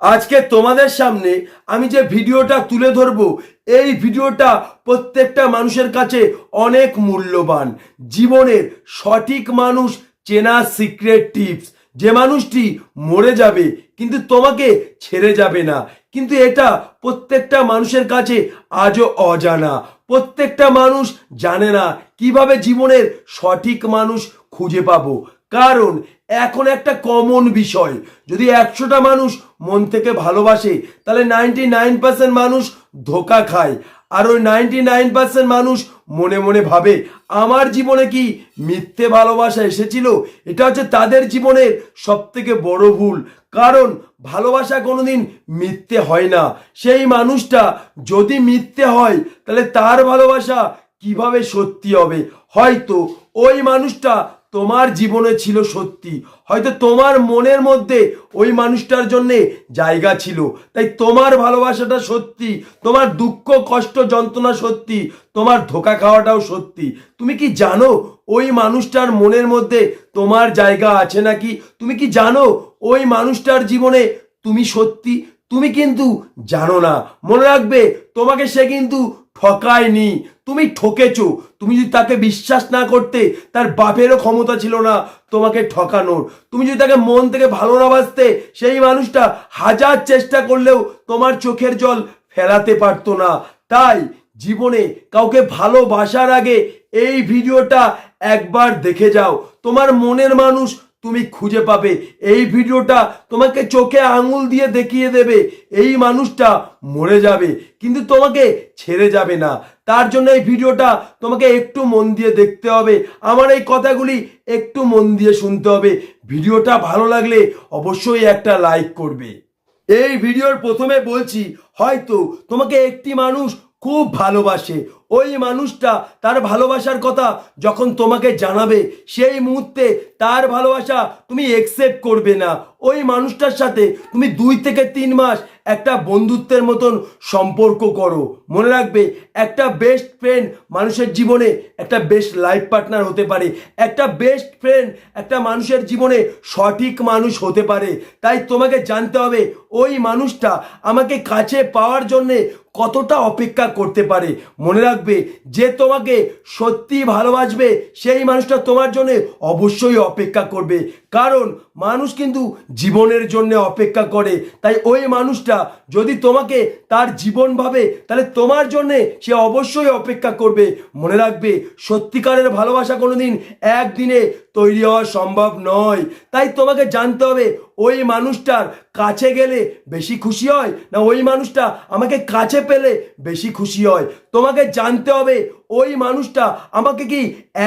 আজকে তোমাদের সামনে আমি যে ভিডিওটা তুলে ধরবো, এই ভিডিওটা প্রত্যেকটা মানুষের কাছে অনেক মূল্যবান। জীবনের সঠিক মানুষ চেনা সিক্রেট টিপস যে মানুষটি মরে যাবে, কিন্তু তোমাকে ছেড়ে যাবে না। কিন্তু এটা প্রত্যেকটা মানুষের কাছে আজও অজানা। প্রত্যেকটা মানুষ জানে না কীভাবে জীবনের সঠিক মানুষ খুঁজে পাবো। কারণ এখন একটা কমন বিষয়। যদি একশোটা মানুষ মন থেকে ভালোবাসে, তাহলে নাইনটি নাইন পার্সেন্ট মানুষ ধোকা খায়। আর ওই নাইনটি নাইন পার্সেন্ট মানুষ মনে মনে ভাবে, আমার জীবনে কি মিথ্যে ভালোবাসা এসেছিল? এটা হচ্ছে তাদের জীবনের সব থেকে বড় ভুল। কারণ ভালোবাসা কোনোদিন মিথ্যে হয় না। সেই মানুষটা যদি মিথ্যে হয়, তাহলে তার ভালোবাসা কীভাবে সত্যি হবে? হয়তো ওই মানুষটা তোমার জীবনে ছিল সত্যি। হয়তো তোমার মনের মধ্যে ওই মানুষটার জন্য জায়গা ছিল। তাই তোমার ভালোবাসাটা সত্যি। তোমার দুঃখ, কষ্ট, যন্ত্রণা সত্যি। তোমার ধোকা খাওয়াটাও সত্যি। তুমি কি জানো ওই মানুষটার মনের মধ্যে তোমার জায়গা আছে নাকি? তুমি কি জানো ওই মানুষটার জীবনে তুমি সত্যি? তুমি কিন্তু জানো না। মনে রাখবে, তোমাকে সে কিন্তু ঠকায়নি তুমি ঠকেছো। তুমি যদি তাকে বিশ্বাস না করতে, তার বাপেরও ক্ষমতা ছিল না তোমাকে ঠকানোর। তুমি যদি তাকে মন থেকে ভালো না বাসতে সেই মানুষটা হাজার চেষ্টা করলেও তোমার চোখের জল ফেলাতে পারতো না। তাই জীবনে কাউকে ভালোবাসার আগে এই ভিডিওটা একবার দেখে যাও। তোমার মনের মানুষ তুমি খুঁজে পাবে। এই ভিডিওটা তোমাকে চোখে আঙুল দিয়ে দেখিয়ে দেবে। এই মানুষটা মরে যাবে, কিন্তু তোমাকে ছেড়ে যাবে না। তার জন্য এই ভিডিওটা তোমাকে একটু মন দিয়ে দেখতে হবে। আমার এই কথাগুলি একটু মন দিয়ে শুনতে হবে। ভিডিওটা ভালো লাগলে অবশ্যই একটা লাইক করবে। এই ভিডিওর প্রথমে বলছি, হয়তো তোমাকে একটি মানুষ খুব ভালোবাসে। ওই মানুষটা তার ভালোবাসার কথা যখন তোমাকে জানাবে, সেই মুহূর্তে তার ভালোবাসা তুমি একসেপ্ট করবে না। ওই মানুষটার সাথে তুমি দুই থেকে তিন মাস একটা বন্ধুত্বের মতন সম্পর্ক করো। মনে রাখবে, একটা বেস্ট ফ্রেন্ড মানুষের জীবনে একটা বেস্ট লাইফ পার্টনার হতে পারে। একটা বেস্ট ফ্রেন্ড একটা মানুষের জীবনে সঠিক মানুষ হতে পারে। তাই তোমাকে জানতে হবে, ওই মানুষটা আমাকে কাছে পাওয়ার জন্যে কতটা অপেক্ষা করতে পারে। মনে রাখবে যে তোমাকে সত্যি ভালোবাসবে সেই মানুষটা তোমার জন্য অবশ্যই অপেক্ষা করবে। কারণ মানুষ কিন্তু জীবনের জন্য অপেক্ষা করে। তাই ওই মানুষটা যদি তোমাকে তার জীবন ভাবে, তাহলে তোমার জন্য সে অবশ্যই অপেক্ষা করবে। মনে রাখবে, সত্যিকারের ভালোবাসা কোনোদিন একদিনে তৈরি হওয়া সম্ভব নয়। তাই তোমাকে জানতে হবে, ওই মানুষটার কাছে গেলে বেশি খুশি হয়, না ওই মানুষটা আমাকে কাছে পেলে বেশি খুশি হয়? তোমাকে জানতে হবে ওই মানুষটা আমাকে কি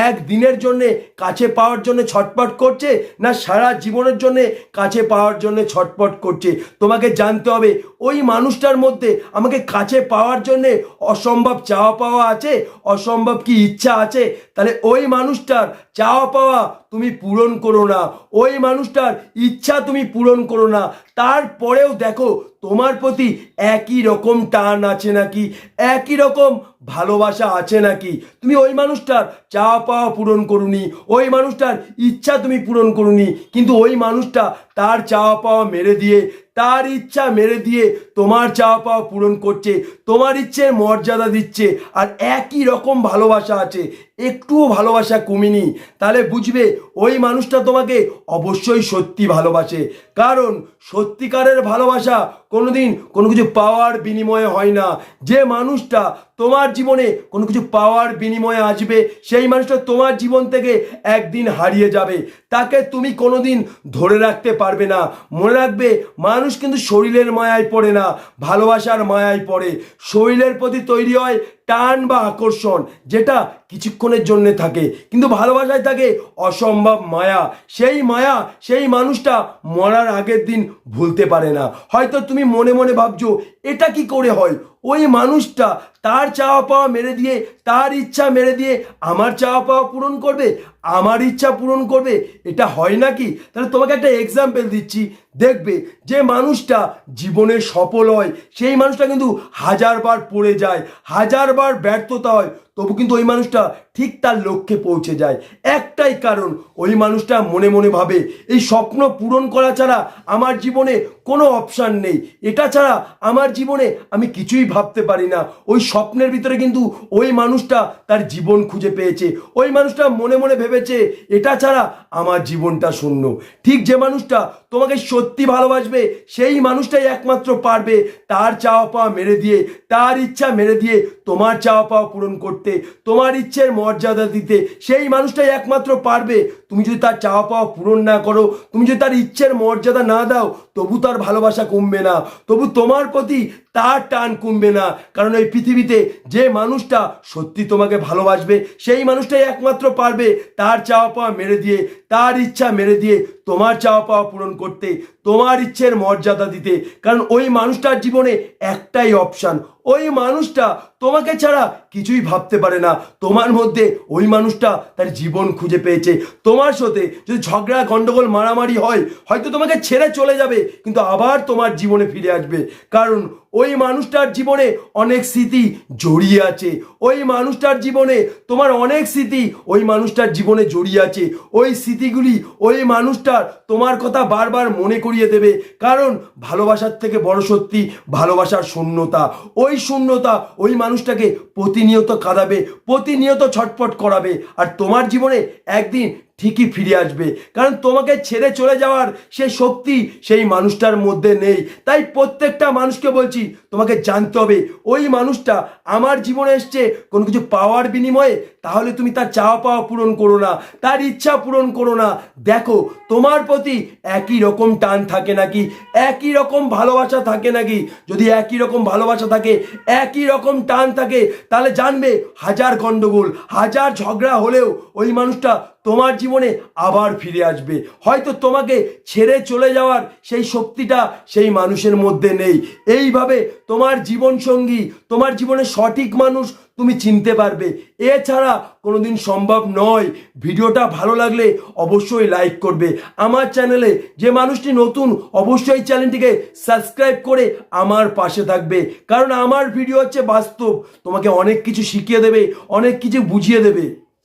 একদিনের জন্যে কাছে পাওয়ার জন্য ছটপট করছে, না সারা জীবনের জন্যে কাছে পাওয়ার জন্য ছটপট করছে? তোমাকে জানতে হবে, ওই মানুষটার মধ্যে আমাকে কাছে পাওয়ার জন্যে অসম্ভব চাওয়া পাওয়া আছে, অসম্ভব কি ইচ্ছা আছে? তাহলে ওই মানুষটার চাওয়া পাওয়া তুমি পূরণ করো না। ওই মানুষটার ইচ্ছা তুমি পূরণ করো না। তারপরেও দেখো, তোমার প্রতি একই রকম টান আছে নাকি? একই রকম ভালোবাসা আছে নাকি? তুমি ওই মানুষটার চা পাওয়া পূরণ করুনি। ওই মানুষটার ইচ্ছা তুমি পূরণ করুনি। কিন্তু ওই মানুষটা তার চাওয়া পাওয়া মেরে দিয়ে, তার ইচ্ছা মেরে দিয়ে তোমার চাওয়া পাওয়া পূরণ করছে। তোমার ইচ্ছের মর্যাদা দিচ্ছে। আর একই রকম ভালোবাসা আছে। একটুও ভালোবাসা কমিনি। তাহলে বুঝবে, ওই মানুষটা তোমাকে অবশ্যই সত্যি ভালোবাসে। কারণ সত্যিকারের ভালোবাসা কোনোদিন কোনো কিছু পাওয়ার বিনিময়ে হয় না। যে মানুষটা তোমার জীবনে কোনো কিছু পাওয়ার বিনিময়ে আসবে, সেই মানুষটা তোমার জীবন থেকে একদিন হারিয়ে যাবে। তাকে তুমি কোনোদিন ধরে রাখতে পারবে না। মনে রাখবে, মানুষ কিন্তু শরীরের মায়ায় পড়ে না, ভালোবাসার মায়ায় পড়ে। শরীরের প্রতি তৈরি হয় টান বা আকর্ষণ যেটা কিছুক্ষণের জন্য থাকে। কিন্তু ভালোবাসায় থাকে অসম্ভব মায়া। সেই মায়া, সেই মানুষটা মরার আগের দিন ভুলতে পারে না। হয়তো তুমি মনে মনে ভাবছ এটা কি করে হয়? ওই মানুষটা তার চাওয়া পাওয়া মেরে দিয়ে, তার ইচ্ছা মেরে দিয়ে আমার চাওয়া পাওয়া পূরণ করবে, আমার ইচ্ছা পূরণ করবে, এটা হয় নাকি? তাহলে তোমাকে একটা এক্সাম্পল দিচ্ছি। দেখবে, যে মানুষটা জীবনে সফল হয়, সেই মানুষটা কিন্তু হাজারবার পড়ে যায়, হাজারবার ব্যর্থতা হয়। তবু কিন্তু ওই মানুষটা ঠিক তার লক্ষ্যে পৌঁছে যায়। একটাই কারণ, ওই মানুষটা মনে মনে ভাবে, এই স্বপ্ন পূরণ করা ছাড়া আমার জীবনে কোনো অপশান নেই। এটা ছাড়া আমার জীবনে আমি কিছুই ভাবতে পারি না। ওই স্বপ্নের ভিতরে কিন্তু ওই মানুষটা তার জীবন খুঁজে পেয়েছে। ওই মানুষটা মনে মনে ভেবেছে, এটা ছাড়া আমার জীবনটা শূন্য। ঠিক যে মানুষটা তোমাকে সত্যি ভালোবাসবে। সেই মানুষটাই একমাত্র পারবে। তার চাওয়া পাওয়া মেরে দিয়ে, তার ইচ্ছা মেরে দিয়ে তোমার চাওয়া পাওয়া পূরণ করতে, তোমার ইচ্ছের মর্যাদা দিতে সেই মানুষটাই একমাত্র পারবে। তুমি যদি তার চাওয়া পাওয়া পূরণ না করো, তুমি যদি তার ইচ্ছের মর্যাদা না দাও, তবু তার ভালোবাসা কমবে না। তবু তোমার প্রতি তার টান কমবে না। কারণ এই পৃথিবীতে যে মানুষটা সত্যি তোমাকে ভালোবাসবে, সেই মানুষটাই একমাত্র পারবে। তার চাওয়া পাওয়া মেরে দিয়ে তার ইচ্ছা মেরে দিয়ে তোমার চাওয়া পাওয়া পূরণ করতে তোমার ইচ্ছের মর্যাদা দিতে। কারণ ওই মানুষটার জীবনে একটাই অপশান ওই মানুষটা তোমাকে ছাড়া কিছুই ভাবতে পারে না। তোমার মধ্যে ওই মানুষটা তার জীবন খুঁজে পেয়েছে। তোমার সাথে যদি ঝগড়া, গন্ডগোল, মারামারি হয়, হয়তো তোমাকে ছেড়ে চলে যাবে, কিন্তু আবার তোমার জীবনে ফিরে আসবে। কারণ ওই মানুষটার জীবনে অনেক স্মৃতি জড়িয়ে আছে। ওই মানুষটার জীবনে তোমার অনেক স্মৃতি ওই মানুষটার জীবনে জড়িয়ে আছে। ওই স্মৃতিগুলি ওই মানুষটার তোমার কথা বারবার মনে করিয়ে দেবে। কারণ ভালোবাসার থেকে বড় সত্যি ভালোবাসার শূন্যতা। ওই শূন্যতা ওই মানুষটাকে প্রতিনিয়ত কাঁদাবে, প্রতিনিয়ত ছটপট করাবে। আর তোমার জীবনে একদিন ঠিকই ফিরে আসবে। কারণ তোমাকে ছেড়ে চলে যাওয়ার সেই শক্তি সেই মানুষটার মধ্যে নেই। তাই প্রত্যেকটা মানুষকে বলছি, তোমাকে জানতে হবে, ওই মানুষটা আমার জীবনে এসছে কোনো কিছু পাওয়ার বিনিময়ে, তাহলে তুমি তার চাওয়া পাওয়া পূরণ করো না, তার ইচ্ছা পূরণ করো না। দেখো, তোমার প্রতি একই রকম টান থাকে নাকি? একই রকম ভালোবাসা থাকে নাকি? যদি একই রকম ভালোবাসা থাকে, একই রকম টান থাকে, তাহলে জানবে হাজার গণ্ডগোল হাজার ঝগড়া হলেও ওই মানুষটা তোমার জীবনে আবার ফিরে আসবে। হয়তো তোমাকে ছেড়ে চলে যাওয়ার সেই শক্তিটা সেই মানুষের মধ্যে নেই। এইভাবে তোমার জীবন সঙ্গী তোমার জীবনে সঠিক মানুষ তুমি চিনতে পারবে। এছাড়া কোনোদিন সম্ভব নয়। ভিডিওটা ভালো লাগলে অবশ্যই লাইক করবে। আমার চ্যানেলে যে মানুষটি নতুন, অবশ্যই চ্যানেলটিকে সাবস্ক্রাইব করে আমার পাশে থাকবে। কারণ আমার ভিডিও হচ্ছে বাস্তব। তোমাকে অনেক কিছু শিখিয়ে দেবে, অনেক কিছু বুঝিয়ে দেবে।